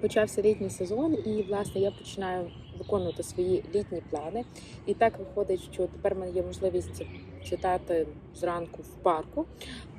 почався літній сезон, і власне я починаю виконувати свої літні плани. І так виходить, що тепер в мене є можливість читати зранку в парку.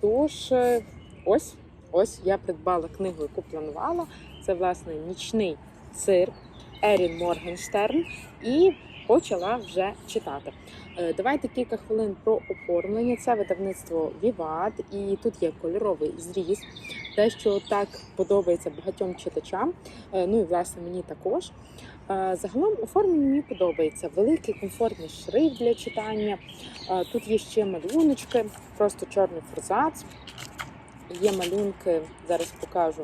Тож е, ось ось я придбала книгу, яку планувала. Це власне нічний цирк Ерін Моргенштерн. І почала вже читати. Е, Давайте кілька хвилин про оформлення. Це видавництво Віват, і тут є кольоровий зріз, те, що так подобається багатьом читачам. е, Ну і власне мені також. Е, Загалом оформлення мені подобається. Великий комфортний шрифт для читання. Тут є ще малюночки, просто чорний форзац. Є малюнки, зараз покажу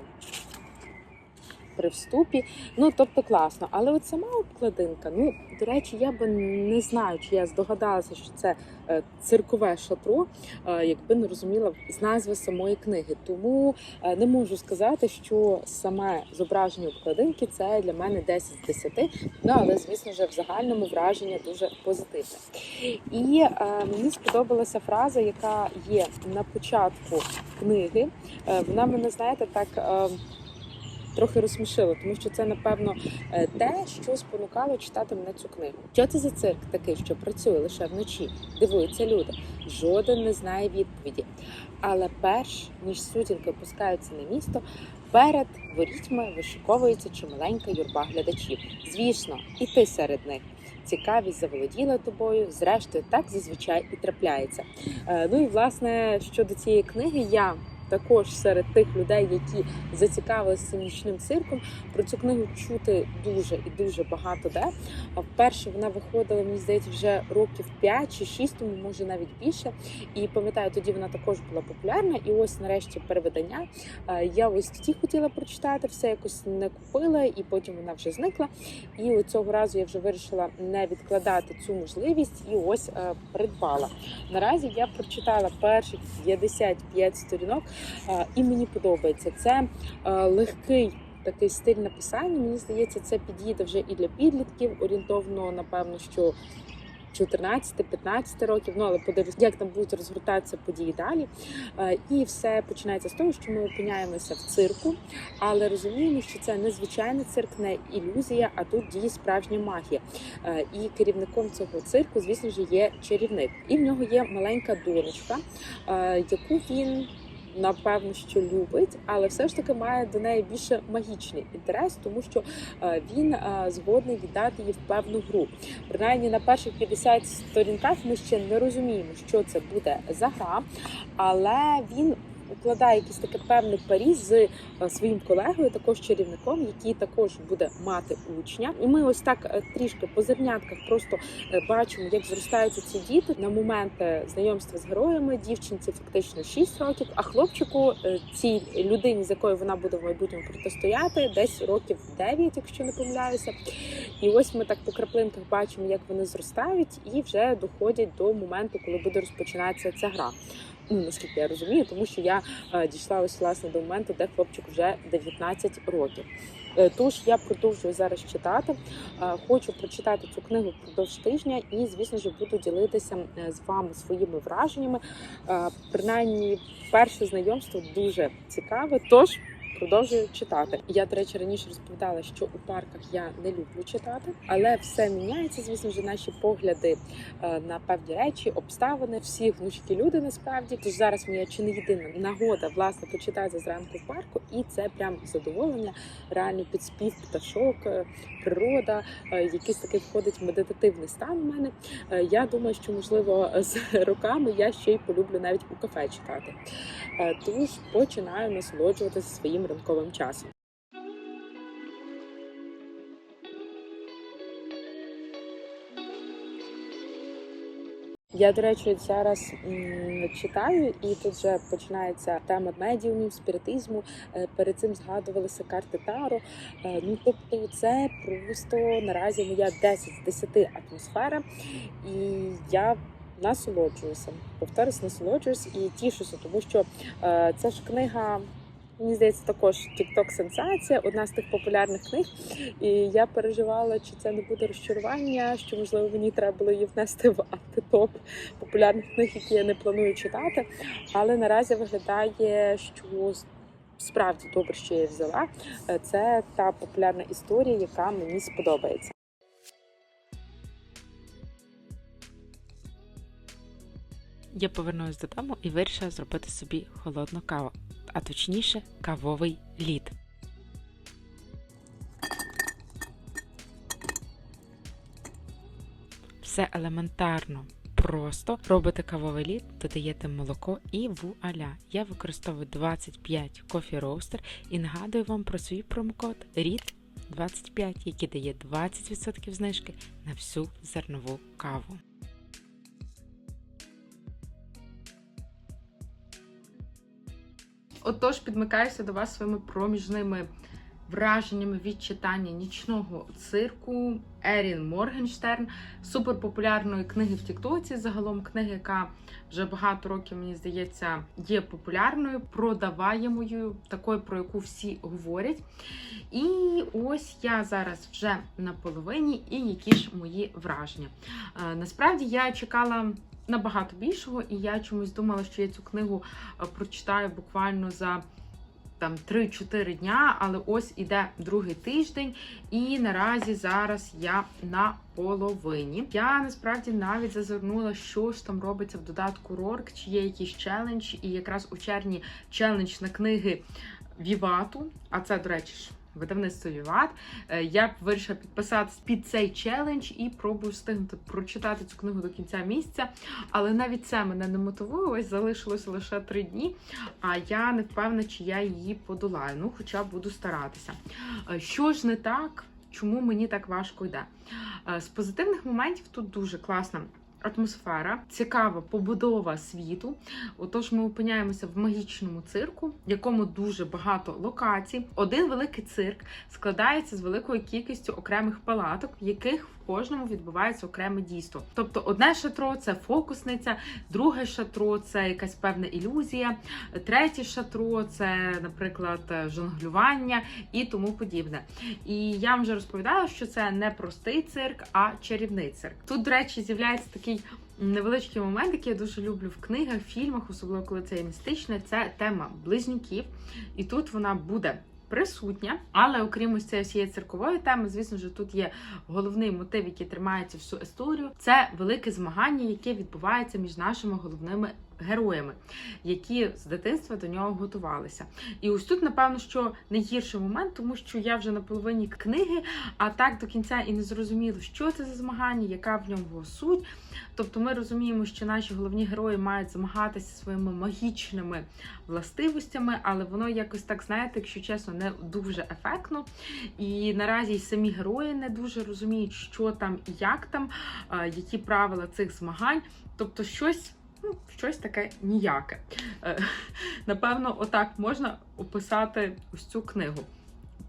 при вступі. Ну, тобто класно. Але от сама обкладинка, ну, до речі, я би не знаю, чи я здогадалася, що це е, циркове шатро, е, якби не розуміла з назви самої книги. Тому е, не можу сказати, що саме зображення обкладинки це для мене 10 з 10. Ну, але, звісно ж, в загальному враження дуже позитивне. І мені сподобалася фраза, яка є на початку книги. Вона мене, знаєте, так. Трохи розсмішило, тому що це напевно е, те, що спонукало читати мене цю книгу. Що це за цирк такий, що працює лише вночі? Дивуються люди. Жоден не знає відповіді. Але перш ніж сутінки опускаються на місто, перед ворітьми вишиковується чималенька юрба глядачів. Звісно, і ти серед них. Цікавість заволоділа тобою, зрештою, так зазвичай і трапляється. Е, Ну і власне щодо цієї книги, я також серед тих людей, які зацікавилися цим нічним цирком. Про цю книгу чути дуже і дуже багато де. А вперше вона виходила, мені здається, вже років 5 чи 6, тому може навіть більше. І пам'ятаю, тоді вона також була популярна. І ось нарешті переведення. Я ось тоді хотіла прочитати, все якось не купила, і потім вона вже зникла. І от цього разу я вже вирішила не відкладати цю можливість і ось е, придбала. Наразі я прочитала перших 55 сторінок, і мені подобається. Це е, легкий. Такий стиль написання, мені здається, це підійде вже і для підлітків, орієнтовно, напевно, що 14-15 років. Ну але подивлюсь, як там будуть розгортатися події далі. Е, І все починається з того, що ми опиняємося в цирку, але розуміємо, що це не звичайний цирк, не ілюзія, а тут діє справжня магія. Е, І керівником цього цирку, звісно ж, є чарівник. І в нього є маленька донечка, е, яку він. Напевно, що любить, але все ж таки має до неї більше магічний інтерес, тому що е, він е, згодний віддати її в певну гру. Принаймні на перших 50 сторінках ми ще не розуміємо, що це буде за гра, але він укладає якийсь таке певне парі з е, своїм колегою, також чарівником, який також буде мати учня. І ми ось так е, трішки по зернятках просто е, бачимо, як зростаються ці діти на момент знайомства з героями. Дівчинці фактично 6 років, а хлопчику цій людині, з якою вона буде в майбутньому протистояти, десь років 9, якщо не помиляюся. І ось ми так по краплинках бачимо, як вони зростають, і вже доходять до моменту, коли буде розпочинатися ця гра. Ну наскільки я розумію, тому що я е, дійшла ось власне до моменту, де хлопчик вже 19 років. Е, Тож я продовжую зараз читати. Е, Хочу прочитати цю книгу впродовж тижня, і звісно ж буду ділитися з вами своїми враженнями. Принаймні, перше знайомство дуже цікаве. Тож. Продовжую читати. Я, до речі, раніше розповідала, що у парках я не люблю читати, але все міняється. Звісно ж, наші погляди е, на певні речі, обставини, всі гнучкі люди насправді. Тож зараз моя чи не єдина нагода власне почитати зранку в парку, і це прям задоволення, реально підспів пташок, е, природа, е, якийсь такий входить медитативний стан у мене. Я думаю, що можливо з роками я ще й полюблю навіть у кафе читати. Тож починаю насолоджуватися своїм ранковим часом. Я, до речі, зараз читаю, і тут вже починається тема медіумів, спіритизму. Е, Перед цим згадувалися карти Таро. Е, Ну тобто, це просто наразі моя 10 з 10 атмосфера, і я насолоджуюся. Повторюсь, насолоджуюсь і тішуся, тому що е, це ж книга. Мені здається, також TikTok сенсація, одна з тих популярних книг. І я переживала, чи це не буде розчарування, що можливо мені треба було її внести в антитоп популярних книг, які я не планую читати. Але наразі виглядає, що справді добре, що я її взяла. Е, Це та популярна історія, яка мені сподобається. Я повернулася додому і вирішила зробити собі холодну каву, а точніше кавовий лід. Все елементарно. Просто робите кавовий лід, додаєте молоко і вуаля. Я використовую 25 Coffee Roaster і нагадую вам про свій промокод RID 25, який дає 20% знижки на всю зернову каву. Отож, підмикаюся до вас своїми проміжними враженнями від читання нічного цирку Ерін Моргенштерн, суперпопулярної книги в Тіктоці. Загалом книга, яка вже багато років, мені здається, є популярною, продаваємою, такою, про яку всі говорять. І ось я зараз вже на половині, і які ж мої враження. Е, Насправді я чекала набагато більшого, і я чомусь думала, що я цю книгу е, прочитаю буквально за там 3-4 дня, але ось іде другий тиждень, і наразі зараз я на половині. Я насправді навіть зазирнула, що ж там робиться в додатку Рорк, чи є якийсь челендж, і якраз у червні челендж на книги Вівату, а це, до речі. Видавництво Віват. Е, Я вирішила підписатись під цей челендж і пробую встигнути прочитати цю книгу до кінця місяця. Але навіть це мене не мотивує. Ось залишилося лише три дні. А я не впевнена, чи я її подолаю. Ну, хоча буду старатися. Е, Що ж не так? Чому мені так важко йде? Е, З позитивних моментів тут дуже класна. Атмосфера, цікава побудова світу. Отож, ми опиняємося в магічному цирку, в якому дуже багато локацій. Один великий цирк складається з великою кількістю окремих палаток, в яких кожному відбувається окреме дійство. Тобто, одне шатро це фокусниця, друге шатро це якась певна ілюзія, третє шатро це, наприклад, жонглювання і тому подібне. І я вам вже розповідала, що це не простий цирк, а чарівний цирк. Тут, до речі, з'являється такий невеличкий момент, який я дуже люблю в книгах, фільмах, особливо коли це містичне, це тема близнюків. І тут вона буде. Присутня, але окрім ось цієї циркової теми, звісно ж, тут є головний мотив, який тримається всю історію. Це велике змагання, яке відбувається між нашими головними героями, які з дитинства до нього готувалися. І ось тут, напевно, що найгірший момент, тому що я вже на половині книги, а так до кінця і не зрозуміло, що це за змагання, яка в ньому суть. Тобто ми розуміємо, що наші головні герої мають змагатися своїми магічними властивостями, але воно якось так, знаєте, якщо чесно, не дуже ефектно. І наразі й самі герої не дуже розуміють, що там і як там, які правила цих змагань. Тобто щось. Ну, щось таке ніяке. Е, Напевно, отак можна описати ось цю книгу.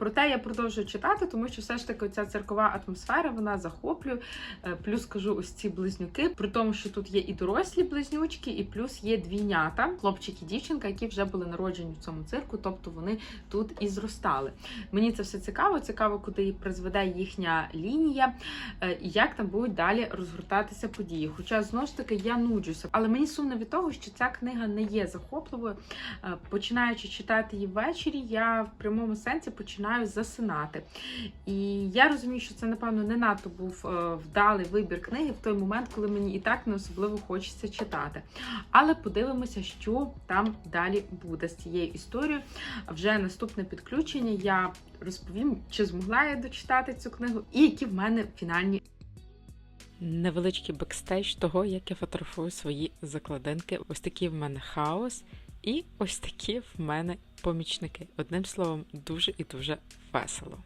Проте я продовжую читати, тому що все ж таки ця циркова атмосфера вона захоплює. Е, Плюс кажу, ось ці близнюки, при тому, що тут є і дорослі близнючки, і плюс є двійнята, хлопчик і дівчинка, які вже були народжені в цьому цирку, тобто вони тут і зростали. Мені це все цікаво. Цікаво, куди призведе їхня лінія, е, і як там будуть далі розгортатися події. Хоча знову ж таки я нуджуся, але мені сумно від того, що ця книга не є захопливою. Е, Починаючи читати її ввечері, я в прямому сенсі починаю засинати. І я розумію, що це, напевно, не надто був е, вдалий вибір книги в той момент, коли мені і так не особливо хочеться читати. Але подивимося, що там далі буде з цією історією. Вже наступне підключення я розповім, чи змогла я дочитати цю книгу, і які в мене фінальні. Невеличкий бекстейдж того, як я фотографую свої закладинки. Ось такий в мене хаос, і ось такі в мене помічники. Одним словом, дуже і дуже весело.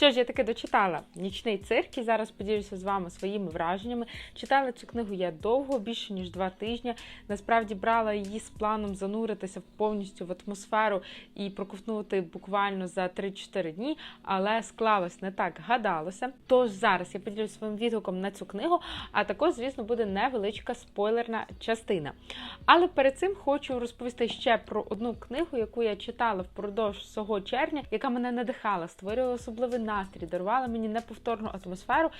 Що ж, я таки дочитала нічний цирк і зараз поділюся з вами своїми враженнями. Читала цю книгу я довго, більше ніж два тижні. Насправді брала її з планом зануритися повністю в атмосферу і проковтнути буквально за 3-4 дні, але склалось не так гадалося. Тож зараз я поділюся своїм відгуком на цю книгу, а також, звісно, буде невеличка спойлерна частина. Але перед цим хочу розповісти ще про одну книгу, яку я читала впродовж всього червня, яка мене надихала, створювала особливий настрій, дарувала мені неповторну атмосферу.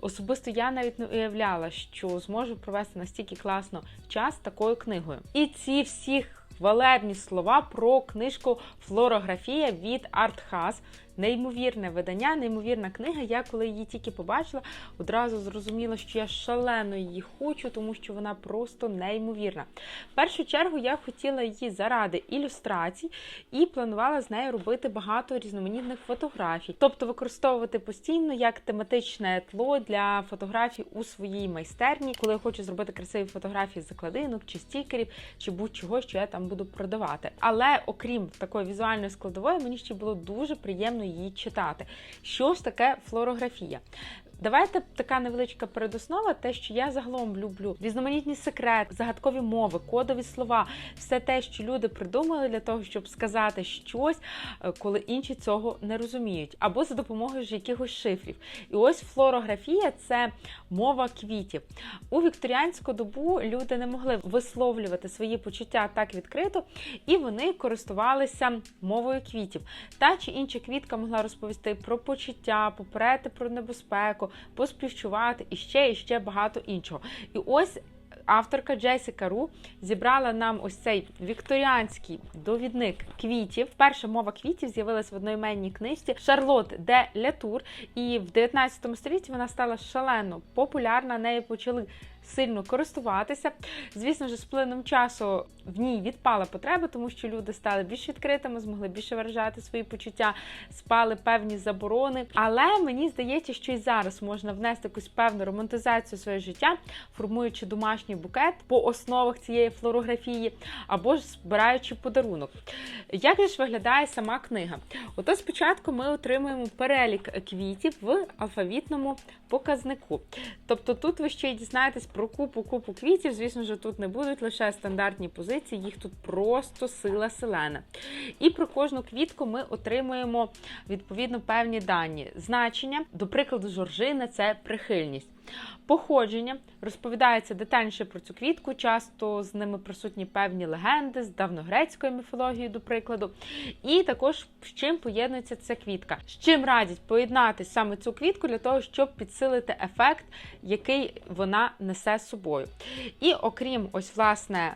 Особисто я навіть не уявляла, що зможу провести настільки класно час такою книгою. І ці всіх хвалебні слова про книжку Флорографія від Артхас. Неймовірне видання, неймовірна книга. Я коли її тільки побачила, одразу зрозуміла, що я шалено її хочу, тому що вона просто неймовірна. В першу чергу я хотіла її заради ілюстрацій і планувала з нею робити багато різноманітних фотографій, тобто використовувати постійно як тематичне тло для фотографій у своїй майстерні, коли я хочу зробити красиві фотографії з закладинок чи стікерів, чи будь-чого, що я там буду продавати. Але окрім такої візуальної складової, мені ще було дуже приємно її читати. Що ж таке флорографія? Давайте така невеличка передоснова, те, що я загалом люблю різноманітні секрети, загадкові мови, кодові слова, все те, що люди придумали для того, щоб сказати щось, е, коли інші цього не розуміють, або за допомогою ж якихось шифрів. І ось флорографія це мова квітів. У вікторіанську добу люди не могли висловлювати свої почуття так відкрито, і вони користувалися мовою квітів. Та чи інша квітка могла розповісти про почуття, попередити про небезпеку, поспівчувати і ще і ще багато іншого. І ось. Авторка Джесіка Ру зібрала нам ось цей вікторіанський довідник квітів. Перша мова квітів з'явилась в одноіменній книжці Шарлот де Лятур, і в 19 столітті вона стала шалено популярна. Нею почали сильно користуватися. Звісно ж, з плином часу в ній відпала потреба, тому що люди стали більш відкритими, змогли більше виражати свої почуття, спали певні заборони. Але мені здається, що і зараз можна внести якусь певну романтизацію своє життя, формуючи домашній букет по основах цієї флорографії, або ж збираючи подарунок. Як же ж виглядає сама книга? Ото спочатку ми отримуємо перелік квітів в алфавітному показнику. Тобто тут ви ще й дізнаєтесь про купу купу квітів. Звісно ж, тут не будуть лише стандартні позиції, їх тут просто сила селена. І про кожну квітку ми отримуємо відповідно певні дані. Значення, до прикладу, жоржина це прихильність. Походження розповідається детальніше про цю квітку, часто з ними присутні певні легенди з давньогрецької міфології, до прикладу. І також з чим поєднується ця квітка. З чим радять поєднати саме цю квітку для того, щоб підсилити ефект, який вона несе з собою. І окрім ось, власне,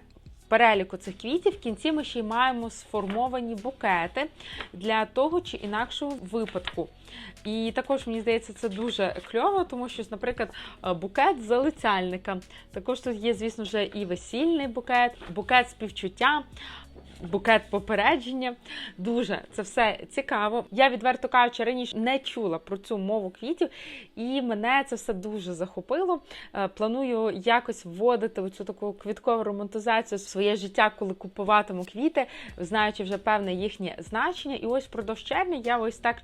переліку цих квітів, в кінці ми ще й маємо сформовані букети для того чи інакшого випадку. І також мені здається, це дуже кльово, тому що, наприклад, е, букет залицяльника. Також тут є, звісно вже і весільний букет, букет співчуття. Букет попередження. Дуже це все цікаво. Я відверто кажучи, раніше не чула про цю мову квітів, і мене це все дуже захопило. Е, планую якось вводити оцю таку квіткову романтизацію в своє життя, коли купуватиму квіти, знаючи вже певне їхнє значення. І ось продовж червня я ось так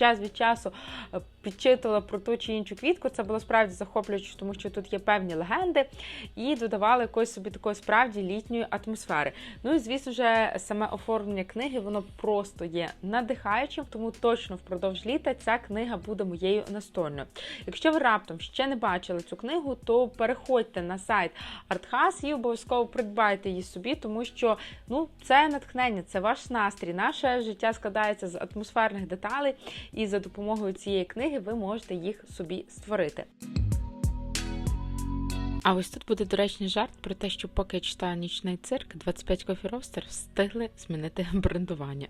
час від часу е, підчитувала про ту чи іншу квітку. Це було справді захоплююче, тому що тут є певні легенди, і додавали якоїсь собі такої справді літньої атмосфери. Ну і звісно ж, саме оформлення книги воно просто є надихаючим, тому точно впродовж літа ця книга буде моєю настольною. Якщо ви раптом ще не бачили цю книгу, то переходьте на сайт Артхас і обов'язково придбайте її собі, тому що ну це натхнення, це ваш настрій. Наше життя складається з атмосферних деталей, і за допомогою цієї книги ви можете їх собі створити. А ось тут буде доречний жарт про те, що поки я читаю нічний цирк, 25 кофі Ростер» встигли змінити брендування.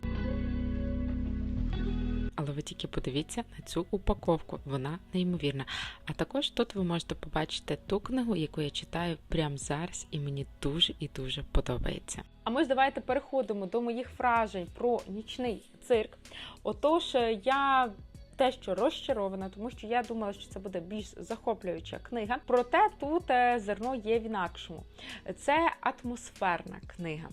Ви тільки подивіться на цю упаковку, вона неймовірна. А також тут ви можете побачити ту книгу, яку я читаю прямо зараз, і мені дуже і дуже подобається. А ми ж давайте переходимо до моїх вражень про нічний цирк. Отож, я те, що розчарована, тому що я думала, що це буде більш захоплююча книга. Проте тут е, зерно є в інакшому. Це атмосферна книга.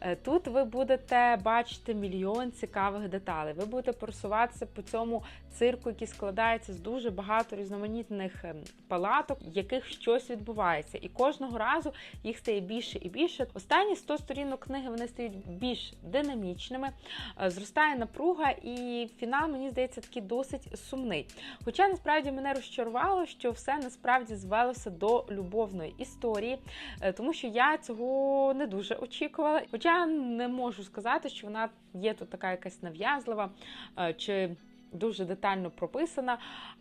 Е, тут ви будете бачити мільйон цікавих деталей. Ви будете просуватися по цьому цирку, який складається з дуже багато різноманітних ем, палаток, в яких щось відбувається. І кожного разу їх стає більше і більше. Останні 100 сторінок книги вони стають більш динамічними, е, зростає напруга, і фінал, мені здається, такий досить сумний. Хоча насправді мене розчарувало, що все насправді звелося до любовної історії, е, тому що я цього не дуже очікувала. Хоча не можу сказати, що вона є тут така якась нав'язлива чи дуже детально прописана.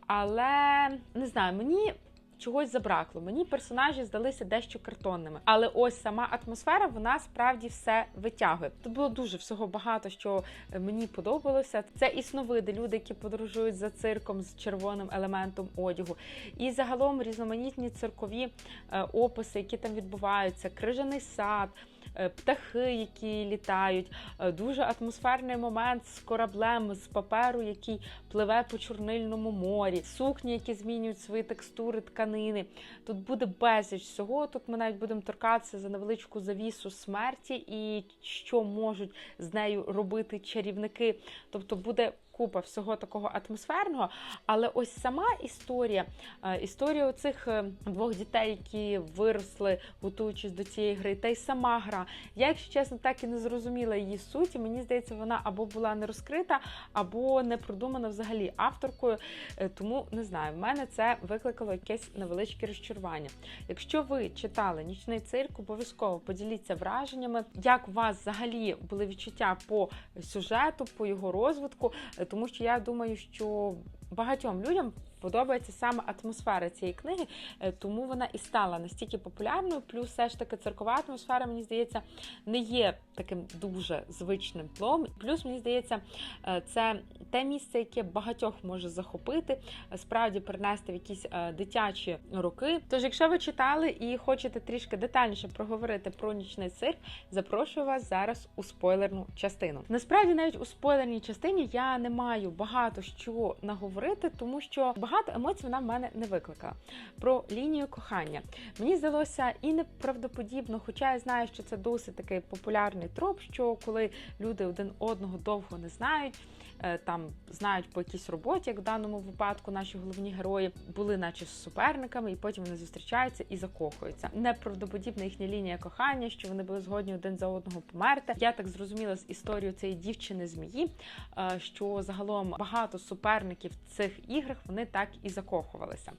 Але не знаю, мені чогось забракло. Мені персонажі здалися дещо картонними, але ось сама атмосфера вона справді все витягує. Тут було дуже всього багато, що е, мені подобалося. Це існовиди, люди, які подорожують за цирком з червоним елементом одягу, і загалом різноманітні циркові е, описи, які там відбуваються, крижаний сад. Е, Птахи, які літають, е, дуже атмосферний момент з кораблем з паперу, який пливе по чорнильному морі, сукні, які змінюють свої текстури тканини. Тут буде безліч всього. Тут ми навіть будемо торкатися за невеличку завісу смерті і що можуть з нею робити чарівники. Тобто буде купа всього такого атмосферного. Але ось сама історія, е, історія оцих е, двох дітей, які виросли, готуючись до цієї гри, та й сама гра. Я, якщо чесно, так і не зрозуміла її суті. Мені здається, вона або була не розкрита, або не продумана взагалі авторкою. Е, Тому не знаю, в мене це викликало якесь невеличке розчарування. Якщо ви читали нічний цирк, обов'язково поділіться враженнями, як у вас взагалі були відчуття по сюжету, по його розвитку, тому що я думаю, що багатьом людям. Подобається саме атмосфера цієї книги, е, тому вона і стала настільки популярною. Плюс все ж таки циркова атмосфера, мені здається, не є таким дуже звичним тлом. Плюс, мені здається, е, це те місце, яке багатьох може захопити, е, справді перенести в якісь дитячі роки. Тож, якщо ви читали і хочете трішки детальніше проговорити про нічний цирк, запрошую вас зараз у спойлерну частину. Насправді, навіть у спойлерній частині я не маю багато що наговорити, тому що багато емоцій вона в мене не викликала. Про лінію кохання мені здалося і неправдоподібно, хоча я знаю, що це досить такий популярний троп, що коли люди один одного довго не знають. е, Там знають по якійсь роботі, як в даному випадку наші головні герої були, наче з суперниками, і потім вони зустрічаються і закохуються. Неправдоподібна їхня лінія кохання, що вони були згодні один за одного померти. Я так зрозуміла з історією цієї дівчини змії, е, що загалом багато суперників цих іграх вони так і закохувалися.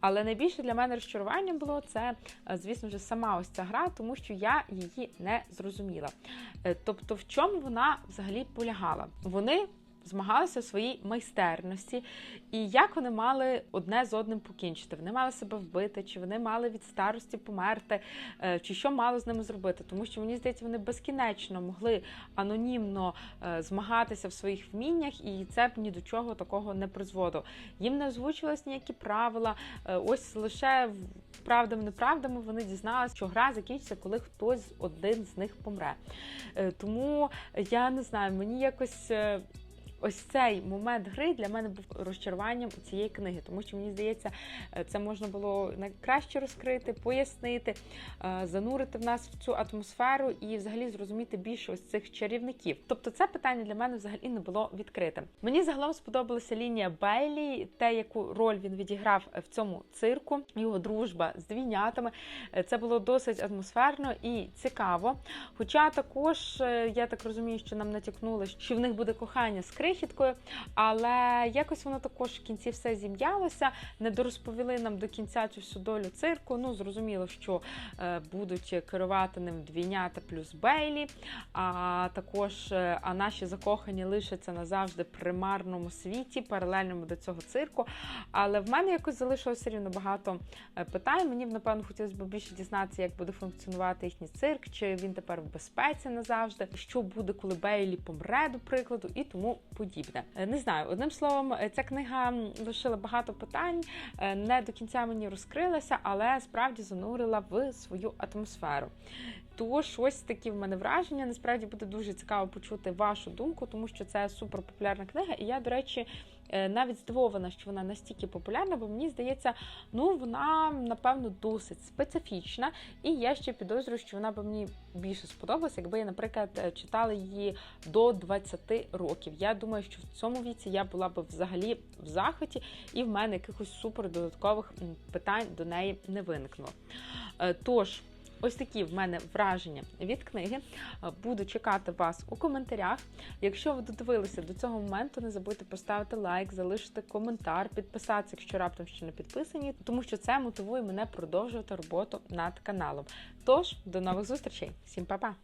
Але найбільше для мене розчарування було це, е, звісно ж, сама ось ця гра, тому що я її не зрозуміла. Е, Тобто, в чому вона взагалі полягала? Вони змагалися у своїй майстерності, і як вони мали одне з одним покінчити. Вони мали себе вбити, чи вони мали від старості померти, е, чи що мало з ними зробити. Тому що мені здається, вони безкінечно могли анонімно е, змагатися в своїх вміннях, і це б ні до чого такого не призводило. Їм не озвучувалися ніякі правила. Е, Ось лише правдами-неправдами вони дізналися, що гра закінчиться, коли хтось один з них помре. Тому я не знаю, мені якось. Ось цей момент гри для мене був розчаруванням у цієї книги, тому що мені здається, е, це можна було найкраще розкрити, пояснити, е, занурити в нас в цю атмосферу і взагалі зрозуміти більше ось цих чарівників. Тобто, це питання для мене взагалі не було відкритим. Мені загалом сподобалася лінія Бейлі, те, яку роль він відіграв в цьому цирку, його дружба з двійнятами. Е, Це було досить атмосферно і цікаво. Хоча також я так розумію, що нам натякнули, що в них буде кохання з крихіткою, але якось воно також в кінці все зім'ялося. Не дорозповіли нам до кінця цю всю долю цирку. Ну зрозуміло, що е, будуть керувати ним двійнята плюс Бейлі. А також е, а наші закохані лишаться назавжди примарному світі, паралельному до цього цирку. Але в мене якось залишилося рівно багато е, питань. Мені б напевно хотілося б більше дізнатися, як буде функціонувати їхній цирк, чи він тепер в безпеці назавжди, що буде, коли Бейлі помре, до прикладу, і тому подібне. Е, Не знаю, одним словом, е, ця книга лишила багато питань, е, не до кінця мені розкрилася, але справді занурила в свою атмосферу. Тож ось такі в мене враження. Насправді буде дуже цікаво почути вашу думку, тому що це супер популярна книга. І я, до речі, навіть здивована, що вона настільки популярна, бо мені здається, ну вона напевно досить специфічна. І я ще підозрюю, що вона б мені більше сподобалася, якби я, наприклад, е, читала її до 20 років. Я думаю, що в цьому віці я була б взагалі в захваті, і в мене якихось супер додаткових питань до неї не виникнуло. Е, Тож. Ось такі в мене враження від книги. Е, Буду чекати вас у коментарях. Якщо ви додивилися до цього моменту, не забудьте поставити лайк, залишити коментар, підписатися, якщо раптом ще не підписані, тому що це мотивує мене продовжувати роботу над каналом. Тож, до нових зустрічей! Всім па-па!